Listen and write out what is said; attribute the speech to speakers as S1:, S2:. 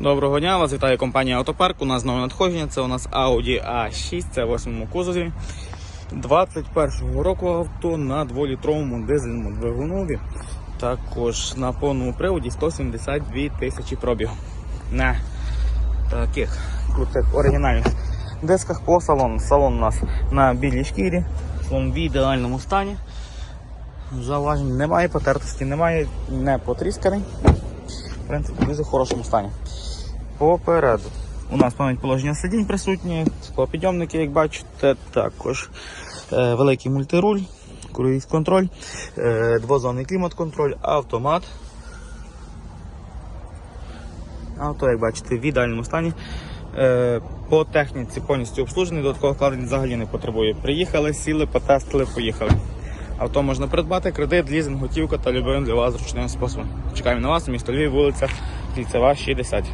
S1: Доброго дня, вас вітає компанія Автопарк. У нас нове надходження. Це у нас Audi A6, це в восьмому кузові. 21-го року авто на 2-літровому дизельному двигунові. Також на повному приводі 172 тисячі пробігу. На таких крутих оригінальних дисках по салону. Салон у нас на білій шкірі, салон в ідеальному стані. Зауважень немає, потертості немає, не потрісканий. В принципі, в дуже хорошому стані. Попереду. У нас пам'ять положення сидінь присутні, склопідйомники, як бачите, також е, великий мультируль, круїз контроль, е, двозонний клімат-контроль, автомат. Авто, як бачите, в ідеальному стані. Е, по техніці повністю обслужений, додаткових вкладень взагалі не потребує. Приїхали, сіли, потестили, поїхали. Авто можна придбати, кредит, лізинг, готівка та любим для вас зручним способом. Чекаємо на вас, місто Львів, вулиця Кільцева, 60.